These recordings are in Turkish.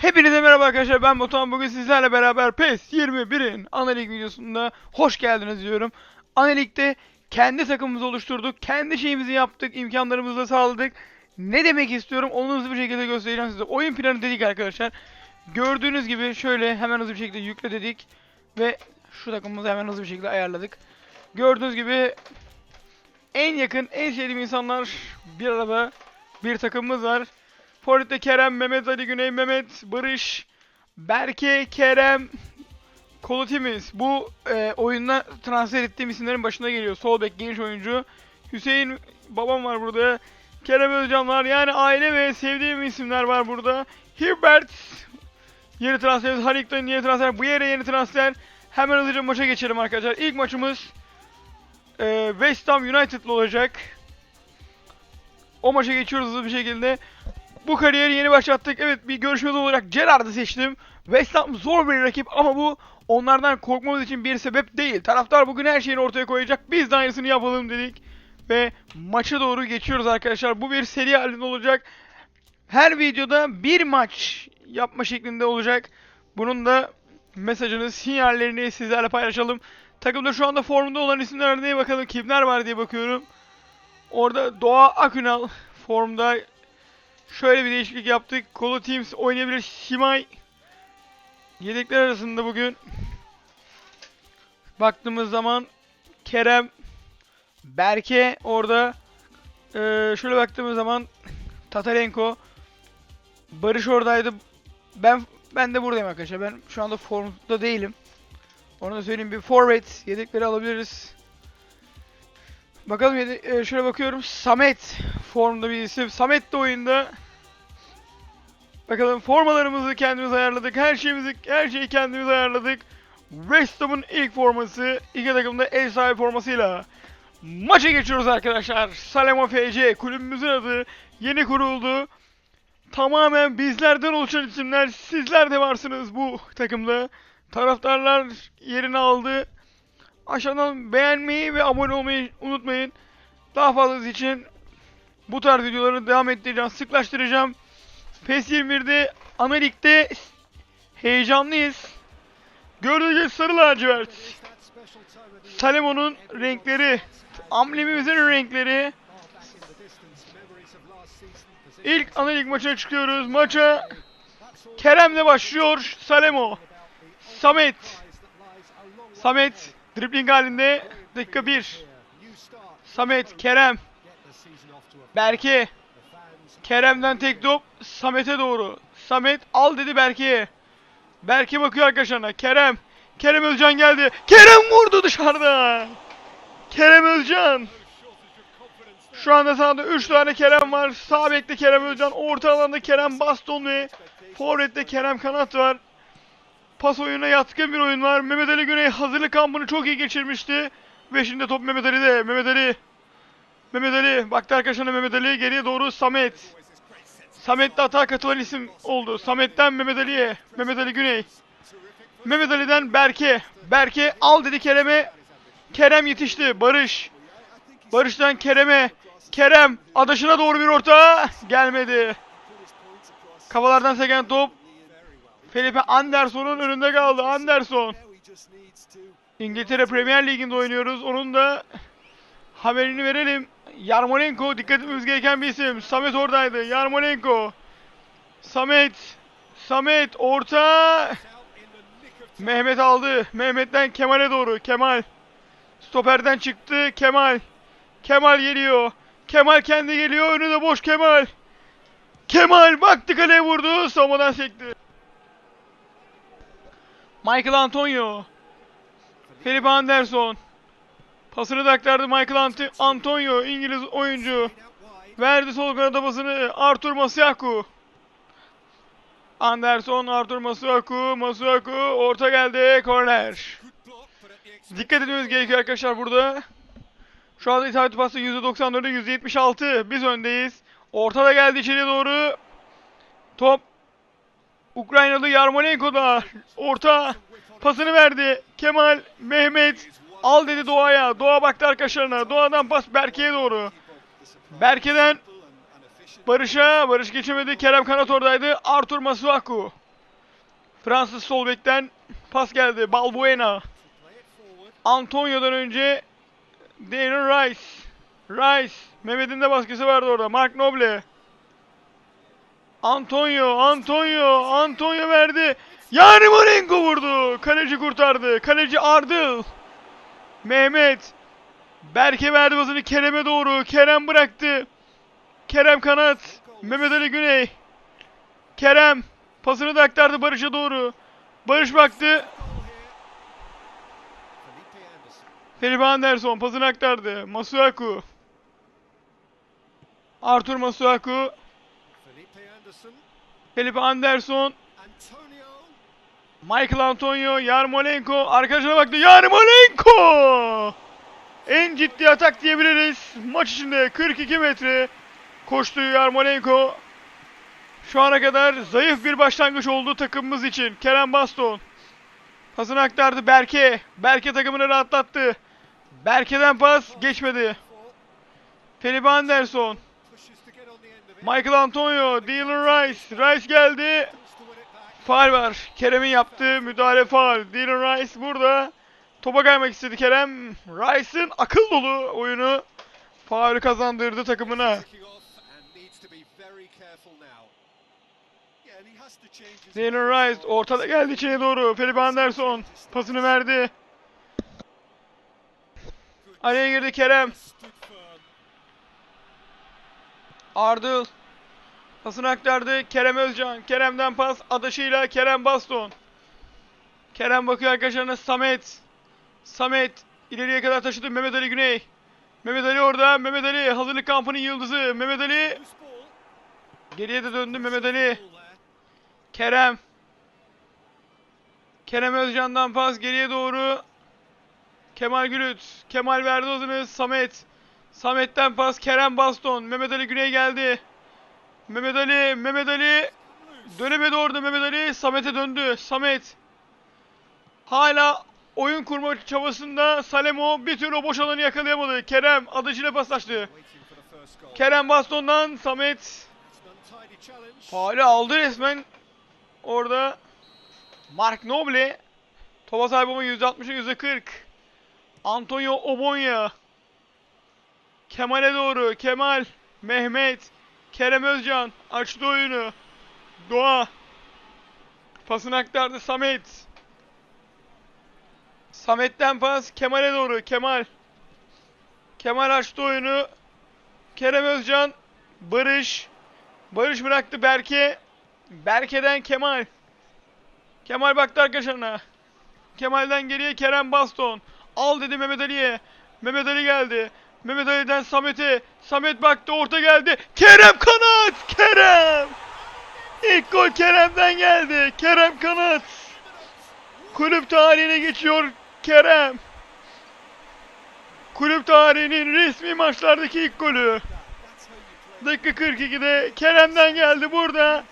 Hepinize merhaba arkadaşlar ben Batuhan bugün sizlerle beraber PES 21'in analik videosunda hoş geldiniz diyorum. Analik'te kendi takımımızı oluşturduk, kendi şeyimizi yaptık, imkanlarımızı da sağladık. Ne demek istiyorum onu hızlı bir şekilde göstereceğim size. Oyun planı dedik arkadaşlar. Gördüğünüz gibi şöyle hemen hızlı bir şekilde yükle dedik. Ve şu takımımızı hemen hızlı bir şekilde ayarladık. Gördüğünüz gibi en yakın, en sevdiğim insanlar bir arada bir takımımız var. Forvet'te Kerem, Mehmet Ali Güney, Mehmet, Barış, Berke, Kerem, Kolotimiz. Bu e, oyunda transfer ettiğim isimlerin başına geliyor. Sol bek genç oyuncu. Hüseyin babam var burada. Kerem Özcan var. Yani aile ve sevdiğim isimler var burada. Hirbert yeni transfer. Halik'ten yeni transfer. Bu yere yeni transfer. Hemen hızlıca maça geçelim arkadaşlar. İlk maçımız e, West Ham United'lı olacak. O maça geçiyoruz hızlı bir şekilde. Bu kariyeri yeni başlattık. Evet bir görüşmez olarak Gerrard'ı seçtim. West Ham zor bir rakip ama bu onlardan korkmamız için bir sebep değil. Taraftar bugün her şeyini ortaya koyacak. Biz de aynısını yapalım dedik. Ve maça doğru geçiyoruz arkadaşlar. Bu bir seri halinde olacak. Her videoda bir maç yapma şeklinde olacak. Bunun da mesajını, sinyallerini sizlerle paylaşalım. Takımda şu anda formunda olan isimler diye bakalım kimler var diye bakıyorum. Orada Doğa Akünal formda Şöyle bir değişiklik yaptık. Kolo Teams oynayabilir. Simay yedekler arasında bugün baktığımız zaman Kerem Berke orada Ee, şöyle baktığımız zaman Tatarenko Barış oradaydı. Ben ben de buradayım arkadaşlar. Ben şu anda formda değilim. Onu da söyleyeyim. Bir forvet yedekleri alabiliriz. Bakalım e, şöyle bakıyorum. Samet formda bir isim. Samet de oyunda. Bakalım formalarımızı kendimiz ayarladık. Her şeyimizi her şeyi kendimiz ayarladık. West Ham'ın ilk forması iki takımda ev sahibi formasıyla maça geçiyoruz arkadaşlar. Salemo FC kulübümüzün adı yeni kuruldu. Tamamen bizlerden oluşan isimler. Sizler de varsınız bu takımda. Taraftarlar yerini aldı. Aşağıdan beğenmeyi ve abone olmayı unutmayın. Daha fazlası için bu tarz videoları devam ettireceğim, sıklaştıracağım. PES 21'de ana ligde heyecanlıyız. Gördüğünüz sarı lacivert. Salemo'nun renkleri, amblemimizin renkleri. İlk ana lig maçına çıkıyoruz. Maça Kerem'le başlıyor. Salemo. Samet. Samet dribbling halinde dakika 1. Samet, Kerem, Berke. Kerem'den tek top Samet'e doğru. Samet al dedi Berke'ye. Berke bakıyor arkadaşlarına. Kerem. Kerem Özcan geldi. Kerem vurdu dışarıda. Kerem Özcan. Şu anda sahada 3 tane Kerem var. Sağ bekte Kerem Özcan. Orta alanda Kerem Baston ve Forvet'te Kerem Kanat var. Pas oyununa yatkın bir oyun var. Mehmet Ali Güney hazırlık kampını çok iyi geçirmişti. Ve şimdi top Mehmet Ali'de. Mehmet Ali. Mehmet Ali. Baktı arkadaşlarına Mehmet Ali. Geriye doğru Samet. Samet de hata katılan isim oldu. Samet'ten Mehmet Ali'ye. Mehmet Ali Güney. Mehmet Ali'den Berke. Berke al dedi Kerem'e. Kerem yetişti. Barış. Barış'tan Kerem'e. Kerem adaşına doğru bir orta. Gelmedi. Kafalardan seken top. Felipe Anderson'un önünde kaldı. Anderson. İngiltere Premier Ligi'nde oynuyoruz. Onun da haberini verelim. Yarmolenko dikkatimiz gereken bir isim. Samet oradaydı. Yarmolenko. Samet. Samet orta. Mehmet aldı. Mehmet'ten Kemal'e doğru. Kemal. Stoperden çıktı. Kemal. Kemal geliyor. Kemal kendi geliyor. Önü de boş Kemal. Kemal baktı kaleye vurdu. Savunmadan sekti. Michael Antonio. Felipe Anderson. Pasını da aktardı Michael Ant- Antonio. İngiliz oyuncu. Verdi sol kanada pasını. Artur Masuaku. Anderson, Artur Masuaku. Masuaku orta geldi. Korner. Dikkat etmemiz gerekiyor arkadaşlar burada. Şu anda isabetli pası %94'e %76. Biz öndeyiz. Ortada geldi içeriye doğru. Top Ukraynalı Yarmolenko'da. Orta pasını verdi. Kemal, Mehmet al dedi Doğa'ya. Doğa baktı arkadaşlarına. Doğa'dan pas Berke'ye doğru. Berke'den Barış'a. Barış geçemedi. Kerem Kanat oradaydı. Artur Masuaku. Fransız sol bekten pas geldi. Balbuena. Antonio'dan önce Darren Rice. Rice. Mehmet'in de baskısı vardı orada. Mark Noble. Antonio, Antonio, Antonio verdi. Yarmolenko vurdu. Kaleci kurtardı. Kaleci Ardıl. Mehmet. Berke verdi basını Kerem'e doğru. Kerem bıraktı. Kerem kanat. Mehmet Ali Güney. Kerem. Pasını da aktardı Barış'a doğru. Barış baktı. Felipe Anderson pasını aktardı. Masuaku. Artur Masuaku. Felipe Anderson. Michael Antonio. Yarmolenko. Arkadaşına baktı. Yarmolenko! En ciddi atak diyebiliriz. Maç içinde 42 metre koştu Yarmolenko. Şu ana kadar zayıf bir başlangıç oldu takımımız için. Kerem Baston. Pasını aktardı Berke. Berke takımını rahatlattı. Berke'den pas geçmedi. Felipe Anderson. Michael Antonio. Dylan Rice. Rice geldi. Faal var. Kerem'in yaptığı müdahale faal. Dylan Rice burada. Topa kaymak istedi Kerem. Rice'ın akıl dolu oyunu faulü kazandırdı takımına. Dylan Rice ortada geldi içeri doğru. Felipe Anderson pasını verdi. Araya girdi Kerem. Ardıl. Pasını aktardı. Kerem Özcan. Kerem'den pas. Adaşıyla Kerem Baston. Kerem bakıyor arkadaşlarına Samet. Samet ileriye kadar taşıdı Mehmet Ali Güney. Mehmet Ali orada. Mehmet Ali hazırlık kampının yıldızı. Mehmet Ali geriye de döndü Mehmet Ali. Kerem. Kerem Özcan'dan pas geriye doğru. Kemal Gülüt. Kemal verdi hızını. Samet. Samet'ten pas Kerem Baston. Mehmet Ali Güney geldi. Mehmet Ali. Mehmet Ali. Dönemedi orada Mehmet Ali. Samet'e döndü. Samet. Hala oyun kurma çabasında Salemo bir türlü boş alanı yakalayamadı. Kerem adacıyla paslaştı. Kerem Baston'dan Samet faali aldı resmen. Orada Mark Noble topa sahip ama %60'a %40. Antonio Obonya Kemal'e doğru. Kemal, Mehmet, Kerem Özcan açtı oyunu. Doğa pasını aktardı Samet. Samet'ten pas Kemal'e doğru. Kemal. Kemal açtı oyunu. Kerem Özcan. Barış. Barış bıraktı Berke. Berke'den Kemal. Kemal baktı arkadaşlarına. Kemal'den geriye Kerem Baston. Al dedi Mehmet Ali'ye. Mehmet Ali geldi. Mehmet Ali'den Samet'e. Samet baktı orta geldi. Kerem kanat. Kerem. İlk gol Kerem'den geldi. Kerem kanat. Kulüp tarihine geçiyor Kerem. Kulüp tarihinin resmi maçlardaki ilk golü. Dakika 42'de Kerem'den geldi burada.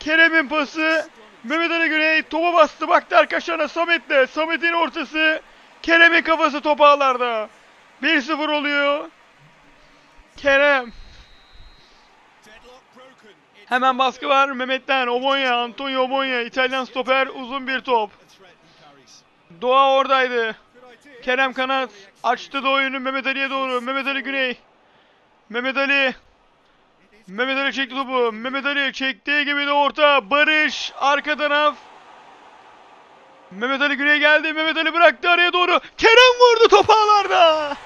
Kerem'in pası. Mehmet Ali Güney topa bastı. Baktı arkadaşlarına Samet'le. Samet'in ortası. Kerem'in kafası top ağlarda. 1-0 oluyor. Kerem. Hemen baskı var Mehmet'ten. Obonya, Antonio Obonya. İtalyan stoper uzun bir top. Doğa oradaydı. Kerem Kanat açtı da oyunu Mehmet Ali'ye doğru. Mehmet Ali Güney. Mehmet Ali. Mehmet Ali çekti topu. Mehmet Ali çektiği gibi de orta. Barış arka taraf. Mehmet Ali Güney geldi. Mehmet Ali bıraktı araya doğru. Kerem vurdu top ağlarda.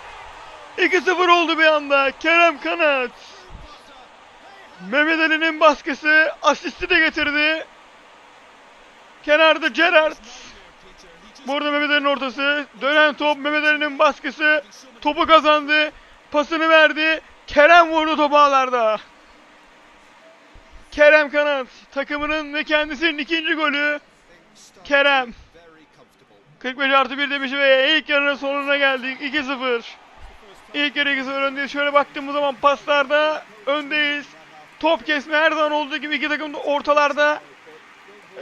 2-0 oldu bir anda. Kerem Kanat. Mehmet Ali'nin baskısı asisti de getirdi. Kenarda Gerard. Burada Mehmet Ali'nin ortası. Dönen top Mehmet Ali'nin baskısı. Topu kazandı. Pasını verdi. Kerem vurdu topu ağlarda. Kerem Kanat takımının ve kendisinin ikinci golü. Kerem. 45 artı 1 demiş ve ilk yarının sonuna geldik. 2-0. İlk yarı 2-0 öndeyiz. Şöyle baktığımız zaman paslarda öndeyiz. Top kesme her zaman olduğu gibi iki takım da ortalarda.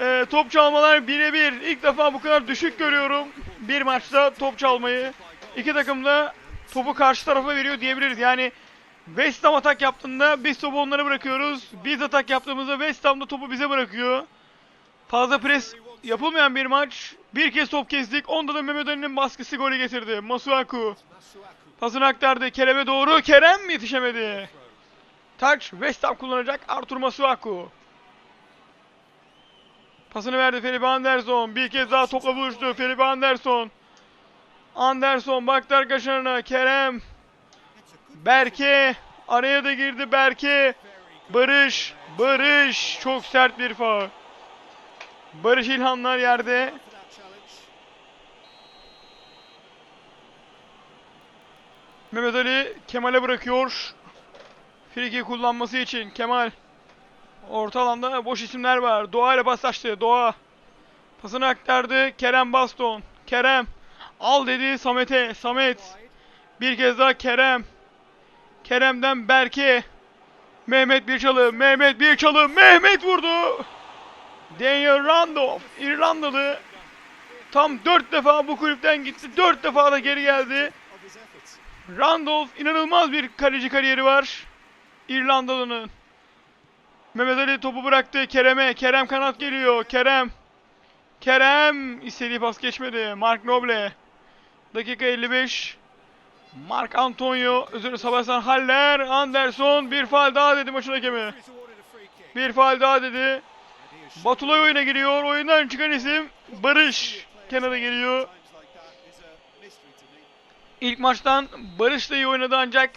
Ee, top çalmalar birebir. İlk defa bu kadar düşük görüyorum. Bir maçta top çalmayı. İki takım da topu karşı tarafa veriyor diyebiliriz. Yani West Ham atak yaptığında biz topu onlara bırakıyoruz. Biz atak yaptığımızda West Ham da topu bize bırakıyor. Fazla pres yapılmayan bir maç. Bir kez top kestik. Onda da Mehmet Ali'nin baskısı golü getirdi. Masuaku. Pasını aktardı. Kerem'e doğru. Kerem yetişemedi. Taç West Ham kullanacak Artur Masuaku. Pasını verdi Felipe Anderson. Bir kez daha topla buluştu. Felipe Anderson. Anderson baktı arkadaşlarına. Kerem. Berke. Araya da girdi Berke. Barış. Barış. Çok sert bir faul. Barış İlhanlar yerde. Mehmet Ali Kemal'e bırakıyor. Friki kullanması için Kemal. Orta alanda boş isimler var. Doğa ile paslaştı. Doğa. Pasını aktardı. Kerem Baston. Kerem. Al dedi Samet'e. Samet. Bir kez daha Kerem. Kerem'den Berke. Mehmet Birçalı. Mehmet Birçalı. Mehmet vurdu. Daniel Randolph. İrlandalı. Tam 4 defa bu kulüpten gitti. 4 defa da geri geldi. Randolph inanılmaz bir kaleci kariyeri var. İrlandalı'nın. Mehmet Ali topu bıraktı Kerem'e. Kerem kanat geliyor. Kerem. Kerem istediği pas geçmedi. Mark Noble. Dakika 55. Mark Antonio. Üzerine Sebastian Haller. Anderson. Bir faal daha dedi maçın hakemi. Bir faal daha dedi. Batulay oyuna giriyor. Oyundan çıkan isim Barış. Kenara geliyor. İlk maçtan Barış da iyi oynadı ancak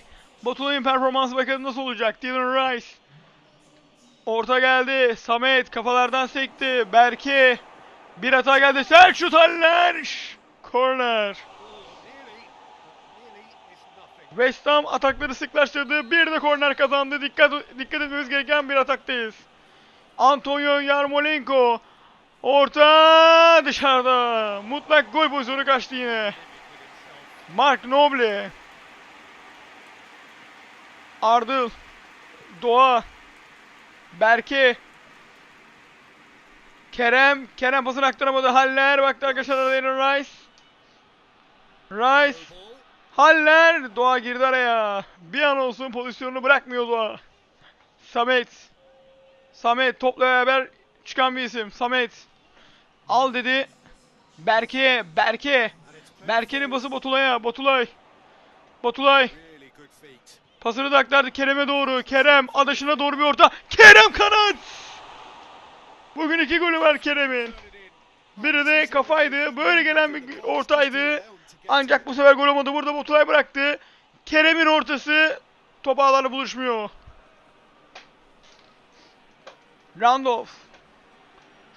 Batulay'ın performansı bakalım nasıl olacak. Dylan Rice. Orta geldi. Samet kafalardan sekti. Berke. Bir hata geldi. Selçuk Haller. Corner. West Ham atakları sıklaştırdı. Bir de korner kazandı. Dikkat dikkat etmemiz gereken bir ataktayız. Antonio Yarmolenko. Orta dışarıda. Mutlak gol pozisyonu kaçtı yine. Mark Noble. Ardıl. Doğa. Berke. Kerem. Kerem pasını aktaramadı. Haller. Baktı arkadaşlar Aaron Rice. Rice. Haller. Doğa girdi araya. Bir an olsun pozisyonunu bırakmıyor Doğa. Samet. Samet topla beraber çıkan bir isim. Samet. Al dedi. Berke. Berke. Berke'nin bası Batulay'a. Batulay. Batulay. Pasını da aktardı Kerem'e doğru. Kerem adaşına doğru bir orta. Kerem kanat. Bugün iki golü var Kerem'in. Biri de kafaydı. Böyle gelen bir ortaydı. Ancak bu sefer gol olmadı. Burada Batulay bıraktı. Kerem'in ortası top ağlarla buluşmuyor. Randolph.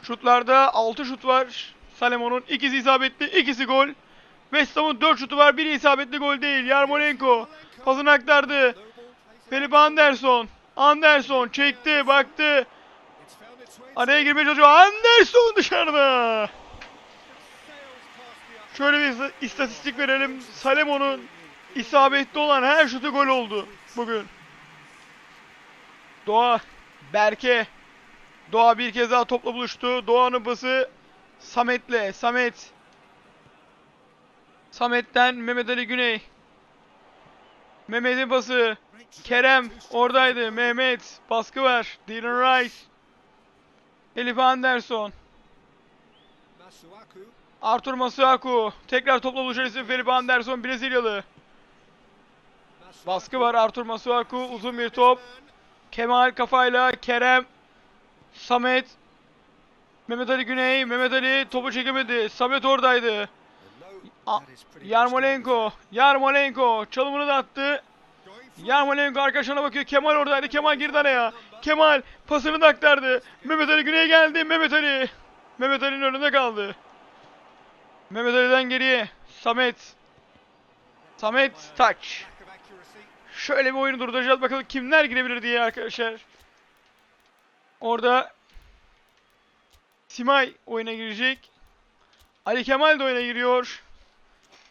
Şutlarda 6 şut var. Salemon'un ikisi isabetli, ikisi gol. West Ham'ın 4 şutu var, biri isabetli gol değil. Yarmolenko pasını aktardı. Felipe Anderson. Anderson çekti, baktı. Araya girmeye çalışıyor. Anderson dışarıda. Şöyle bir istatistik verelim. Salemon'un isabetli olan her şutu gol oldu bugün. Doğa, Berke. Doğa bir kez daha topla buluştu. Doğan'ın pası Samet'le. Samet. Samet'ten Mehmet Ali Güney. Mehmet'in pası. Kerem oradaydı. Mehmet baskı var. Dylan Rice. Elif Anderson. Artur Masuaku. Tekrar topla buluşan isim Felipe Anderson Brezilyalı. Baskı var Artur Masuaku. Uzun bir top. Kemal kafayla. Kerem. Samet. Mehmet Ali Güney. Mehmet Ali topu çekemedi. Samet oradaydı. A- Yarmolenko. Yarmolenko. Çalımını da attı. Yarmolenko arkadaşına bakıyor. Kemal oradaydı. Kemal girdi araya. Kemal pasını da aktardı. Mehmet Ali Güney geldi. Mehmet Ali. Mehmet Ali'nin önünde kaldı. Mehmet Ali'den geriye. Samet. Samet taç. Şöyle bir oyunu durduracağız. Bakalım kimler girebilir diye arkadaşlar. Orada Simay oyuna girecek. Ali Kemal de oyuna giriyor.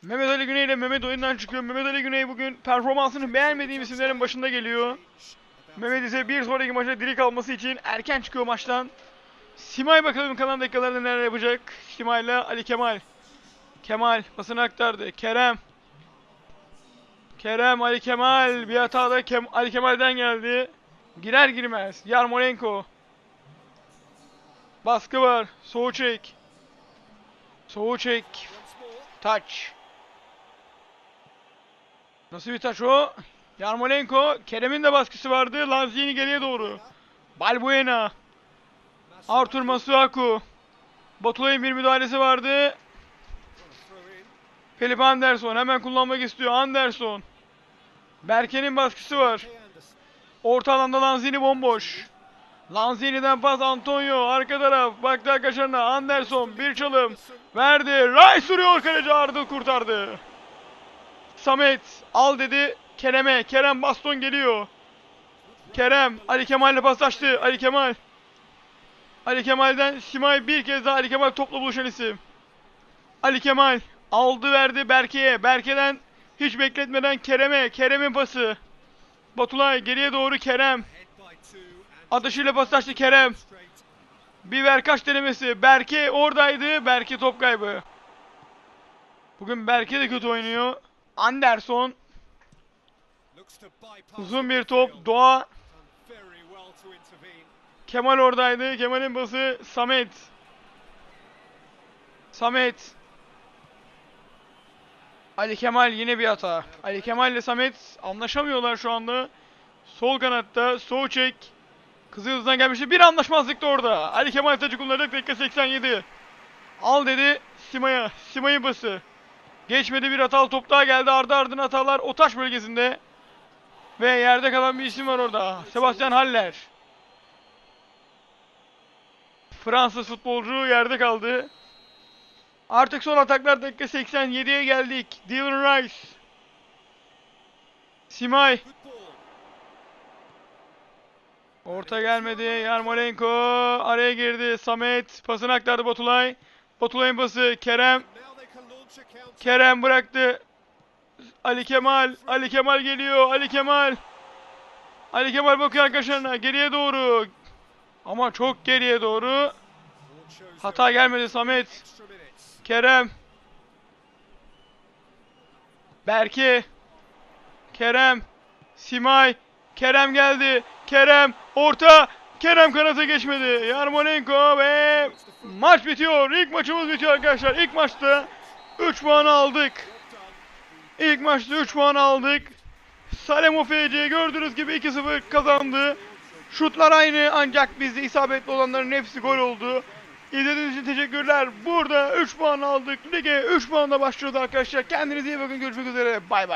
Mehmet Ali Güney ile Mehmet oyundan çıkıyor. Mehmet Ali Güney bugün performansını beğenmediğim isimlerin başında geliyor. Mehmet ise bir sonraki maçta diri kalması için erken çıkıyor maçtan. Simay bakalım kalan dakikalarda neler yapacak. Simay ile Ali Kemal. Kemal pasını aktardı. Kerem. Kerem Ali Kemal bir hata da Kem Ali Kemal'den geldi. Girer girmez. Yarmolenko. Baskı var. Soğuçek. Soğuçek. Touch. Nasıl bir taç o? Yarmolenko. Kerem'in de baskısı vardı. Lanzini geriye doğru. Balbuena. Artur Masuaku. Batulay'ın bir müdahalesi vardı. Felipe Anderson hemen kullanmak istiyor. Anderson. Berke'nin baskısı var. Orta alanda Lanzini bomboş. Lanzini'den pas Antonio. Arka taraf. Baktı arkadaşlarına. Anderson bir çalım. Verdi. Rice vuruyor kaleci Ardıl kurtardı. Samet al dedi Kerem'e. Kerem baston geliyor. Kerem Ali Kemal'le paslaştı. Ali Kemal. Ali Kemal'den Simay bir kez daha Ali Kemal topla buluşan isim. Ali Kemal aldı verdi Berke'ye. Berke'den hiç bekletmeden Kerem'e. Kerem'in pası. Batulay geriye doğru Kerem. Atışıyla paslaştı Kerem. Bir ver kaç denemesi. Berke oradaydı. Berke top kaybı. Bugün Berke de kötü oynuyor. Anderson. Uzun bir top. Doğa. Kemal oradaydı. Kemal'in bası Samet. Samet. Ali Kemal yine bir hata. Ali Kemal ile Samet anlaşamıyorlar şu anda. Sol kanatta Soğuçek. Kızıldız'dan gelmişti. Bir anlaşmazlık da orada. Ali Kemal tacı kullanacak dakika 87. Al dedi Sima'ya. Sima'yın bası. Geçmedi bir hatalı top daha geldi. Ardı ardına hatalar o taş bölgesinde. Ve yerde kalan bir isim var orada. Sebastian Haller. Fransız futbolcu yerde kaldı. Artık son ataklar dakika 87'ye geldik. Dylan Rice. Simay. Orta gelmedi. Yarmolenko araya girdi. Samet pasını aktardı Batulay. Batulay'ın pası Kerem. Kerem bıraktı. Ali Kemal. Ali Kemal geliyor. Ali Kemal. Ali Kemal bakıyor arkadaşlarına. Geriye doğru. Ama çok geriye doğru. Hata gelmedi Samet. Kerem. Berke. Kerem. Simay. Kerem geldi. Kerem. Orta. Kerem kanata geçmedi. Yarmolenko ve maç bitiyor. İlk maçımız bitiyor arkadaşlar. İlk maçta 3 puan aldık. İlk maçta 3 puan aldık. Salemo FC gördüğünüz gibi 2-0 kazandı. Şutlar aynı ancak bizde isabetli olanların hepsi gol oldu. İzlediğiniz için teşekkürler. Burada 3 puan aldık. Lige 3 puanla başlıyordu arkadaşlar. Kendinize iyi bakın. Görüşmek üzere. Bay bay.